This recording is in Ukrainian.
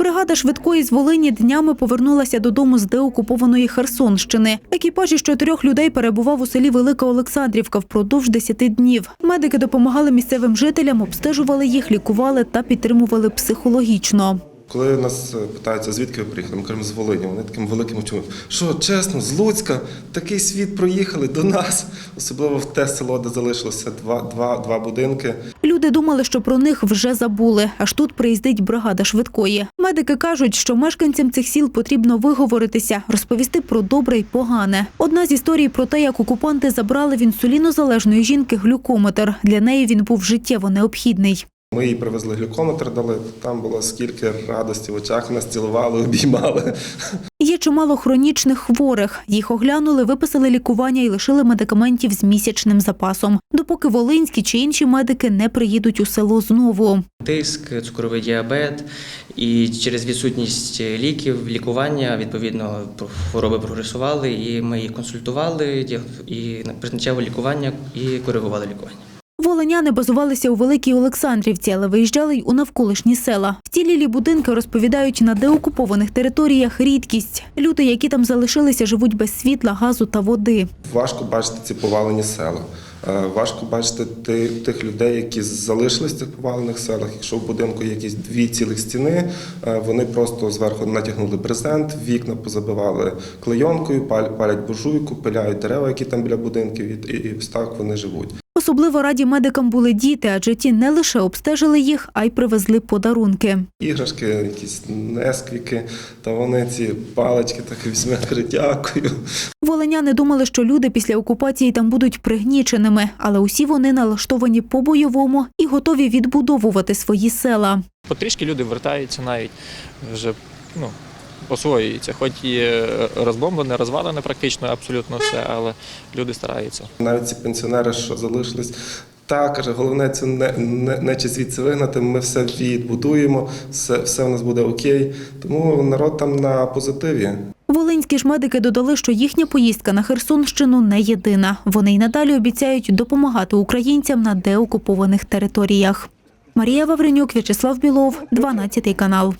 Бригада швидкої з Волині днями повернулася додому з деокупованої Херсонщини. Екіпаж із чотирьох людей перебував у селі Велика Олександрівка впродовж 10 днів. Медики допомагали місцевим жителям, обстежували їх, лікували та підтримували психологічно. Коли нас е, питаються, звідки ви приїхали, ми кажемо з Волині. Вони таким великим очима. Що, чесно, з Луцька, такий світ проїхали до нас, особливо в те село, де залишилося два, два, два будинки. Люди думали, що про них вже забули. Аж тут приїздить бригада швидкої. Медики кажуть, що мешканцям цих сіл потрібно виговоритися, розповісти про добре й погане. Одна з історій про те, як окупанти забрали в інсулінозалежної жінки глюкометр. Для неї він був життєво необхідний. Ми їй привезли глюкометр, дали. Там було скільки радості в очах, нас цілували, обіймали. Є чимало хронічних хворих. Їх оглянули, виписали лікування і лишили медикаментів з місячним запасом, допоки волинські чи інші медики не приїдуть у село знову. тиск, цукровий діабет, і через відсутність ліків, лікування, відповідно, хвороби прогресували, і ми їх консультували, і призначали лікування і коригували лікування. Волиняни базувалися у Великій Олександрівці, але виїжджали й у навколишні села. Вцілілі будинки розповідають на деокупованих територіях рідкість. Люди, які там залишилися, живуть без світла, газу та води. Важко бачити ці повалені села. Е, Важко бачити тих людей, які залишились в цих повалених селах. Якщо в будинку є якісь дві цілих стіни, е, вони просто зверху натягнули брезент, вікна позабивали клейонкою, палять буржуйку, пиляють дерева, які там біля будинків, і, так вони живуть. Особливо раді медикам були діти, адже ті не лише обстежили їх, а й привезли подарунки. Іграшки, якісь несквіки, та вони ці палички так візьме, каже, дякую. Волиняни думали, що люди після окупації там будуть пригніченими, але усі вони налаштовані по-бойовому і готові відбудовувати свої села. Потрішки люди вертаються навіть вже ну, освоюються. Хоч і е, розбомблене, розвалене практично абсолютно все, але люди стараються. Навіть ці пенсіонери, що залишились, так, каже, головне це не, не, не чи звідси вигнати, ми все відбудуємо, все, все в нас буде окей. Тому народ там на позитиві. Волинські ж медики додали, що їхня поїздка на Херсонщину не єдина. Вони й надалі обіцяють допомагати українцям на деокупованих територіях. Марія Вавренюк, В'ячеслав Білов, 12 канал.